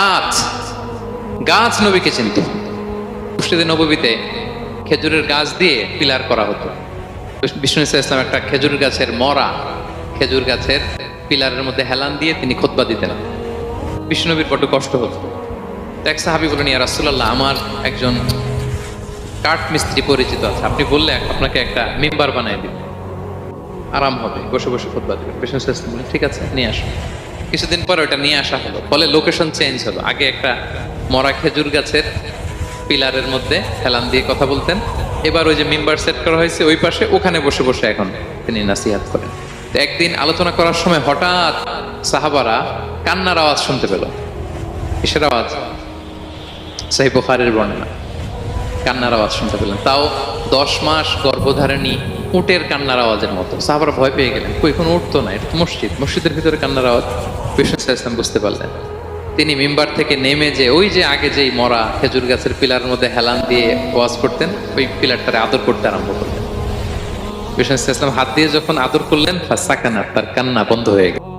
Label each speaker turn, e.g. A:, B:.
A: গাছ। গাছ নবীকে চিনত। মুর্শিদে নবীতে খেজুরের গাছ দিয়ে পিলার করা হতো। বিষ্ণু ইসা ইসলাম একটা খেজুর গাছের মরা, খেজুর গাছের পিলারের মধ্যে হেলান দিয়ে তিনি খোতবা দিতেন। বিষ্ণুনবীর বড্ড কষ্ট হতো। এক সাহাবি বলেন ইয়া রাসূলুল্লাহ, আমার একজন কাঠ মিস্ত্রি পরিচিত আছে। আপনি বললে আপনাকে একটা মেম্বার বানিয়ে দিব। আরাম হবে, বসে বসে খোদবা দেবেন। বিষ্ণু ইসলাম বললেন, ঠিক আছে, নিয়ে আসুন। কিছুদিন পরে ওটা নিয়ে আসা হলো। ফলে লোকেশন চেঞ্জ হলো। আগে একটা মরা খেজুর গাছের পিলারের মধ্যে হেলান দিয়ে কথা বলতেন। এবার ওই যে মেম্বার সেট করা হয়েছে ওই পাশে, ওখানে বসে বসে এখন তিনি নাসিহাত করেন। তো একদিন আলোচনা করার সময় হঠাৎ সাহাবারা কান্নার আওয়াজ শুনতে পেল। কিসের আওয়াজ? সাহি বর্ণনা। কান্নার আওয়াজ শুনতে পেলেন। তাও দশ মাস গর্ভধারিণী উটের কান্নার আওয়াজের মতো। সাহাবারা ভয় পেয়ে গেলেন। কই কোনো উঠতো না? এটা মসজিদ। মসজিদের ভিতরে কান্নার আওয়াজ। বিশ্বাস ইসলাম বুঝতে পারলেন। তিনি মেম্বার থেকে নেমে যে ওই যে আগে যেই মরা খেজুর গাছের পিলার মধ্যে হেলান দিয়ে ওয়াজ করতেন, ওই পিলারটারে আদর করতে আরম্ভ করলেন। বিশ্বাস ইসলাম হাত দিয়ে যখন আদর করলেন ফাঁসা কান্না তার কান্না বন্ধ হয়ে গেল।